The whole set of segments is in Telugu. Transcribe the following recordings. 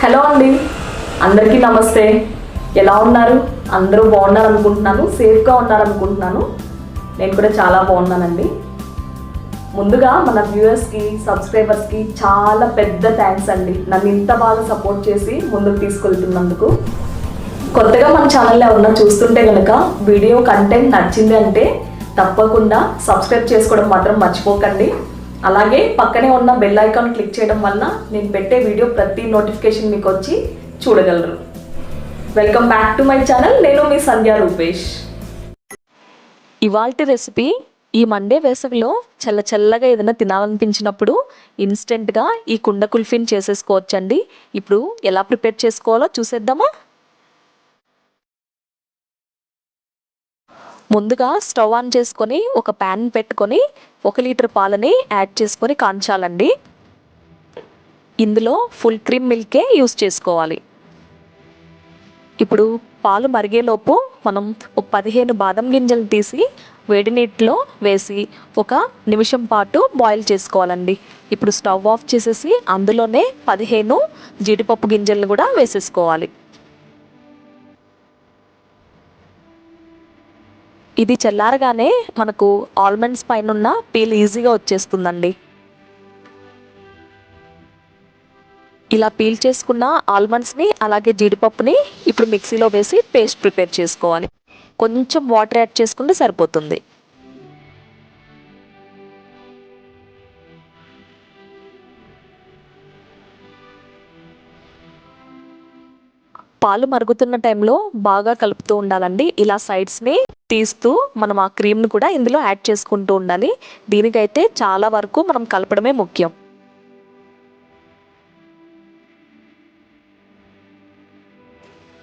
హలో అండి. అందరికీ నమస్తే. ఎలా ఉన్నారు? అందరూ బాగున్నారు అనుకుంటున్నాను సేఫ్గా ఉన్నారు అనుకుంటున్నాను నేను కూడా చాలా బాగున్నానండి. ముందుగా మన వ్యూవర్స్కి సబ్స్క్రైబర్స్కి చాలా పెద్ద థ్యాంక్స్ అండి. నన్ను ఇంత బాగా సపోర్ట్ చేసి ముందుకు తీసుకెళ్తున్నందుకు. కొత్తగా మన ఛానల్ ఎవరన్నా చూస్తుంటే కనుక వీడియో కంటెంట్ నచ్చింది అంటే తప్పకుండా సబ్స్క్రైబ్ చేసుకోవడం మాత్రం మర్చిపోకండి. అలాగే పక్కనే ఉన్న బెల్ ఐకాన్ క్లిక్ చేయడం వల్ల నేను పెట్టే వీడియో ప్రతి నోటిఫికేషన్ మీకు వచ్చి చూడగలరు. Welcome back to my channel నేను మీ సంధ్యా రూపేష్. ఇవాల్టి రెసిపీ ఈ మండే వేసవిలో చల్ల చల్లగా ఏదైనా తినాలనిపించినప్పుడు ఇన్స్టెంట్గా ఈ కుండ కుల్ఫీని చేసేసుకోవచ్చండి. ఇప్పుడు ఎలా ప్రిపేర్ చేసుకోవాలో చూసేద్దామా? ముందుగా స్టవ్ ఆన్ చేసుకొని ఒక ప్యాన్ పెట్టుకొని ఒక లీటర్ పాలని యాడ్ చేసుకొని కాంచాలండి. ఇందులో ఫుల్ క్రీమ్ మిల్కే యూస్ చేసుకోవాలి. ఇప్పుడు పాలు మరిగేలోపు మనం ఒక పదిహేను బాదం గింజలు తీసి వేడి నీటిలో వేసి ఒక నిమిషం పాటు బాయిల్ చేసుకోవాలండి. ఇప్పుడు స్టవ్ ఆఫ్ చేసేసి అందులోనే పదిహేను జీడిపప్పు గింజలను కూడా వేసేసుకోవాలి. ఇది చల్లారగానే మనకు ఆల్మండ్స్ పైన ఉన్న పీల్ ఈజీగా వచ్చేస్తుందండి. ఇలా పీల్ చేసుకున్న ఆల్మండ్స్ని అలాగే జీడిపప్పుని ఇప్పుడు మిక్సీలో వేసి పేస్ట్ ప్రిపేర్ చేసుకోవాలి. కొంచెం వాటర్ యాడ్ చేసుకుంటే సరిపోతుంది. పాలు మరుగుతున్న టైంలో బాగా కలుపుతూ ఉండాలండి. ఇలా సైడ్స్ని తీస్తూ మనం ఆ క్రీమ్ని కూడా ఇందులో యాడ్ చేసుకుంటూ ఉండాలి. దీనికైతే చాలా వరకు మనం కలపడమే ముఖ్యం.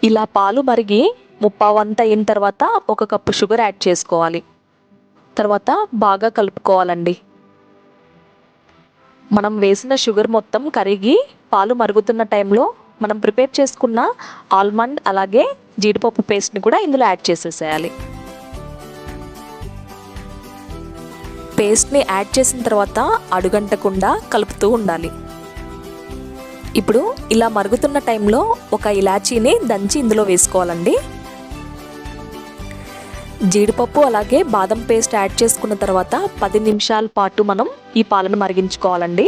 ఇలా పాలు మరిగి ముప్పావంత అయిన తర్వాత ఒక కప్పు షుగర్ యాడ్ చేసుకోవాలి. తర్వాత బాగా కలుపుకోవాలండి. మనం వేసిన షుగర్ మొత్తం కరిగి పాలు మరుగుతున్న టైంలో మనం ప్రిపేర్ చేసుకున్న ఆల్మండ్ అలాగే జీడిపప్పు పేస్ట్ని కూడా ఇందులో యాడ్ చేసేసేయాలి. పేస్ట్ని యాడ్ చేసిన తర్వాత అడుగంటకుండా కలుపుతూ ఉండాలి. ఇప్పుడు ఇలా మరుగుతున్న టైంలో ఒక ఇలాచీని దంచి ఇందులో వేసుకోవాలండి. జీడిపప్పు అలాగే బాదం పేస్ట్ యాడ్ చేసుకున్న తర్వాత పది నిమిషాల పాటు మనం ఈ పాలను మరిగించుకోవాలండి.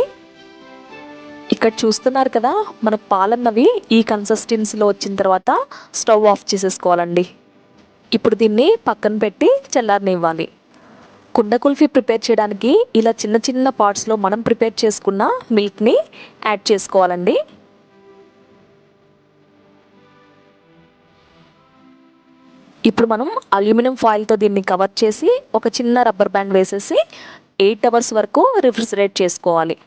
ఇక్కడ చూస్తున్నారు కదా మన పాలన్నవి ఈ కన్సిస్టెన్సీలో వచ్చిన తర్వాత స్టవ్ ఆఫ్ చేసేసుకోవాలండి. ఇప్పుడు దీన్ని పక్కన పెట్టి చల్లారనివ్వాలి. కుండ కుల్ఫీ ప్రిపేర్ చేయడానికి ఇలా చిన్న చిన్న పార్ట్స్లో మనం ప్రిపేర్ చేసుకున్న మిల్క్ని యాడ్ చేసుకోవాలండి. ఇప్పుడు మనం అల్యూమినియం ఫాయిల్తో దీన్ని కవర్ చేసి ఒక చిన్న రబ్బర్ బ్యాండ్ వేసేసి ఎయిట్ అవర్స్ వరకు రిఫ్రిజిరేట్ చేసుకోవాలి.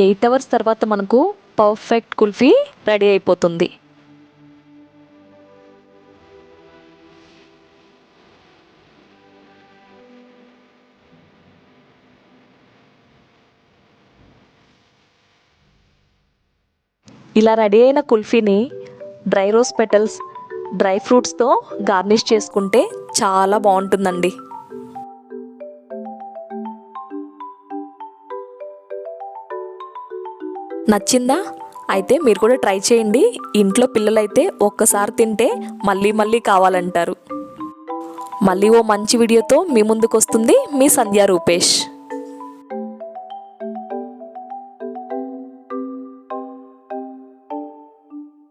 ఎయిట్ అవర్స్ తర్వాత మనకు పర్ఫెక్ట్ కుల్ఫీ రెడీ అయిపోతుంది. ఇలా రెడీ అయిన కుల్ఫీని డ్రై రోజ్ పెటల్స్ డ్రై ఫ్రూట్స్తో గార్నిష్ చేసుకుంటే చాలా బాగుంటుందండి. నచ్చిందా? అయితే మీరు కూడా ట్రై చేయండి. ఇంట్లో పిల్లలైతే ఒక్కసారి తింటే మళ్ళీ మళ్ళీ కావాలంటారు. మళ్ళీ ఓ మంచి వీడియోతో మీ ముందుకు వస్తుంది మీ సంధ్యా రూపేష్.